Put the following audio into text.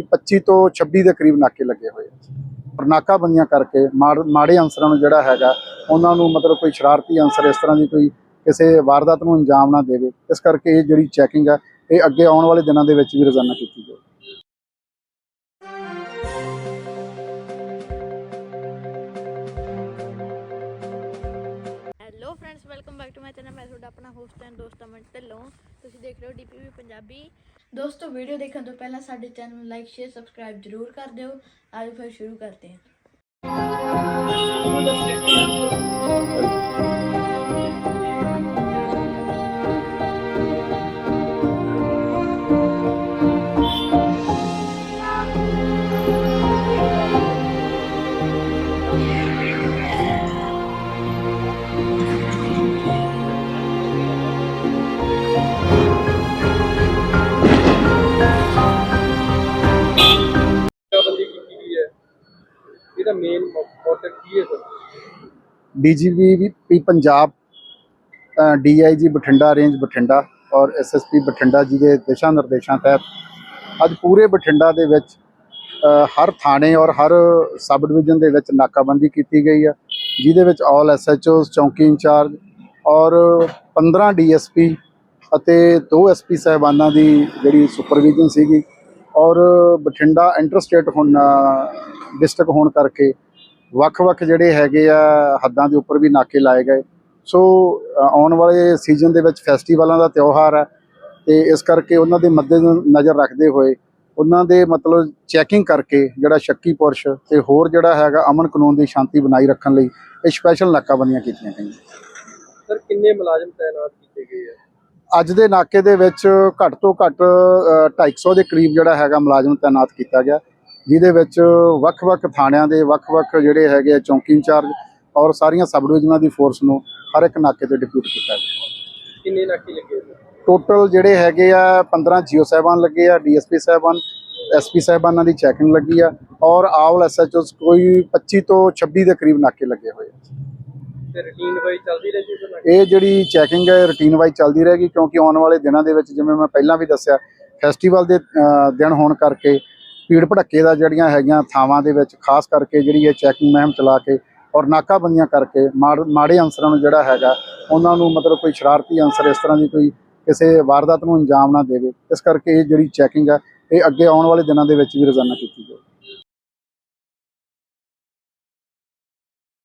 25 ਤੋਂ 26 ਦੇ ਕਰੀਬ ਨਾਕੇ ਲੱਗੇ ਹੋਏ ਪਰ ਨਾਕਾਬੰਦੀਆਂ ਕਰਕੇ ਮਾੜ- ਮਾੜੇ ਅਨਸਰਾਂ ਨੂੰ ਜਿਹੜਾ ਹੈਗਾ, ਉਹਨਾਂ ਨੂੰ ਮਤਲਬ ਕੋਈ ਸ਼ਰਾਰਤੀ ਅਨਸਰ ਇਸ ਤਰ੍ਹਾਂ ਦੀ ਕੋਈ ਕਿਸੇ ਵਾਰਦਾਤ ਨੂੰ ਅੰਜਾਮ ਨਾ ਦੇਵੇ। ਇਸ ਕਰਕੇ ਇਹ ਜਿਹੜੀ ਚੈਕਿੰਗ ਆ, ਇਹ ਅੱਗੇ ਆਉਣ ਵਾਲੇ ਦਿਨਾਂ ਦੇ ਵਿੱਚ ਵੀ ਰੋਜ਼ਾਨਾ ਕੀਤੀ ਜਾਵੇ ਚੈਨਲ ਮੈਂ ਤੁਹਾਡਾ ਆਪਣਾ ਹੋਸਟ ਐਂਡ ਦੋਸਤ ਅਮਨ ਢਿੱਲੋਂ ਤੁਸੀਂ ਦੇਖ ਰਹੇ ਹੋ ਡੀਪੀਵੀ ਪੰਜਾਬੀ। ਦੋਸਤੋ ਵੀਡੀਓ ਦੇਖਣ ਤੋਂ ਪਹਿਲਾਂ ਸਾਡੇ ਚੈਨਲ ਨੂੰ ਲਾਈਕ ਸ਼ੇਅਰ ਸਬਸਕ੍ਰਾਈਬ ਜਰੂਰ ਕਰ ਦਿਓ। ਆਜੋ ਫਿਰ ਸ਼ੁਰੂ ਕਰਦੇ ਹਾਂ। ਮੇਨ ਮੋਟਿਵ ਕੀ ਹੈ ਸਰ? ਡੀਜੀਪੀ ਵੀ ਪੰਜਾਬ ਡੀਆਈਜੀ ਬਠਿੰਡਾ, ਰੇਂਜ ਬਠਿੰਡਾ ਔਰ ਐਸਐਸਪੀ ਬਠਿੰਡਾ ਜੀ ਦੇ ਦਿਸ਼ਾ ਨਿਰਦੇਸ਼ਾਂ ਤਹਿਤ ਅੱਜ ਪੂਰੇ ਬਠਿੰਡਾ ਦੇ ਵਿੱਚ ਹਰ ਥਾਣੇ ਔਰ ਹਰ ਸਬ ਡਿਵੀਜ਼ਨ ਦੇ ਵਿੱਚ ਨਾਕਾਬੰਦੀ ਕੀਤੀ ਗਈ ਆ, ਜਿਹਦੇ ਵਿੱਚ ਆਲ ਐਸਐਚਓਸ, ਚੌਂਕੀ ਇੰਚਾਰਜ ਔਰ 15 ਡੀਐਸਪੀ ਅਤੇ 2 ਐਸਪੀ ਸਾਹਿਬਾਨਾਂ ਦੀ ਜਿਹੜੀ ਸੁਪਰਵਿਜ਼ਨ ਸੀਗੀ ਔਰ ਬਠਿੰਡਾ ਇੰਟਰਸਟੇਟ ਹੁਣ ਡਿਸਟ੍ਰਿਕਟ ਹੋਣ ਕਰਕੇ ਵੱਖ-ਵੱਖ ਜਿਹੜੇ ਹੈਗੇ ਆ ਹੱਦਾਂ ਦੇ ਉੱਪਰ ਵੀ ਨਾਕੇ ਲਾਏ ਗਏ। ਸੋ ਆਉਣ ਵਾਲੇ ਸੀਜ਼ਨ ਦੇ ਵਿੱਚ ਫੈਸਟੀਵਲਾਂ ਦਾ ਤਿਉਹਾਰ ਹੈ ਤੇ ਇਸ ਕਰਕੇ ਉਹਨਾਂ ਦੇ ਮੱਦੇ ਨਜ਼ਰ ਰੱਖਦੇ ਹੋਏ ਉਹਨਾਂ ਦੇ ਮਤਲਬ ਚੈਕਿੰਗ ਕਰਕੇ ਜਿਹੜਾ ਸ਼ੱਕੀ ਪੁਰਸ਼ ਤੇ ਹੋਰ ਜਿਹੜਾ ਹੈਗਾ ਅਮਨ ਕਾਨੂੰਨ ਦੀ ਸ਼ਾਂਤੀ ਬਣਾਈ ਰੱਖਣ ਲਈ ਇਹ ਸਪੈਸ਼ਲ ਨਾਕਾਬੰਦੀਆਂ ਕੀਤੀਆਂ ਗਈਆਂ। ਸਰ ਕਿੰਨੇ ਮੁਲਾਜ਼ਮ ਤਾਇਨਾਤ ਕੀਤੇ ਗਏ ਆ? ਅੱਜ ਦੇ ਨਾਕੇ ਦੇ ਵਿੱਚ ਘੱਟ ਤੋਂ ਘੱਟ ਅ, 250 ਦੇ ਕਰੀਬ ਜਿਹੜਾ ਹੈਗਾ ਮੁਲਾਜ਼ਮ ਤਾਇਨਾਤ ਕੀਤਾ ਗਿਆ। ਜਿਹਦੇ ਵਿੱਚ ਵੱਖ-ਵੱਖ ਥਾਣਿਆਂ ਦੇ ਵੱਖ-ਵੱਖ ਜਿਹੜੇ ਹੈਗੇ ਚੌਂਕੀ ਇੰਚਾਰਜ ਔਰ ਸਾਰੀਆਂ ਸਬ ਡਿਵੀਜ਼ਨਾਂ ਦੀ ਫੋਰਸ ਨੂੰ ਹਰ ਇੱਕ ਨਾਕੇ ਤੇ ਡਿਪਿਊਟ ਕੀਤਾ ਗਿਆ। ਕਿੰਨੇ ਨਾਕੇ ਲੱਗੇ ਟੋਟਲ ਜਿਹੜੇ ਹੈਗੇ ਆ 15 ਜੀਓ ਸਾਹਿਬਾਨ ਲੱਗੇ ਆ ਡੀਐਸਪੀ ਸਾਹਿਬਾਨ ਐਸਪੀ ਸਾਹਿਬਾਨਾਂ ਦੀ ਚੈਕਿੰਗ ਲੱਗੀ ਆ ਔਰ ਆਲ ਐਸਐਚਓਸ ਕੋਈ 25 ਤੋਂ 26 ਦੇ ਕਰੀਬ ਨਾਕੇ ਲੱਗੇ ਹੋਏ ਆ। ਰੂਟੀਨ ਵਾਈ ਚੱਲਦੀ ਇਹ ਜਿਹੜੀ ਚੈਕਿੰਗ ਹੈ ਰੁਟੀਨ ਵਾਈਜ਼ ਚੱਲਦੀ ਰਹੇਗੀ ਕਿਉਂਕਿ ਆਉਣ ਵਾਲੇ ਦਿਨਾਂ ਦੇ ਵਿੱਚ ਜਿਵੇਂ ਮੈਂ ਪਹਿਲਾਂ ਵੀ ਦੱਸਿਆ ਫੈਸਟੀਵਲ ਦੇ ਦਿਨ ਹੋਣ ਕਰਕੇ ਭੀੜ ਭੜੱਕੇ ਦਾ ਜਿਹੜੀਆਂ ਹੈਗੀਆਂ ਥਾਵਾਂ ਦੇ ਵਿੱਚ, ਖਾਸ ਕਰਕੇ ਜਿਹੜੀ ਇਹ ਚੈਕਿੰਗ ਮਹਿਮ ਚਲਾ ਕੇ ਔਰ ਨਾਕਾਬੰਦੀਆਂ ਕਰਕੇ ਮਾੜ- ਮਾੜੇ ਅਨਸਰਾਂ ਨੂੰ ਜਿਹੜਾ ਹੈਗਾ, ਉਹਨਾਂ ਨੂੰ ਮਤਲਬ ਕੋਈ ਸ਼ਰਾਰਤੀ ਅਨਸਰ ਇਸ ਤਰ੍ਹਾਂ ਦੀ ਕੋਈ ਕਿਸੇ ਵਾਰਦਾਤ ਨੂੰ ਅੰਜਾਮ ਨਾ ਦੇਵੇ। ਇਸ ਕਰਕੇ ਇਹ ਜਿਹੜੀ ਚੈਕਿੰਗ ਆ, ਇਹ ਅੱਗੇ ਆਉਣ ਵਾਲੇ ਦਿਨਾਂ ਦੇ ਵਿੱਚ ਵੀ ਰੋਜ਼ਾਨਾ ਕੀਤੀ ਜਾਵੇ।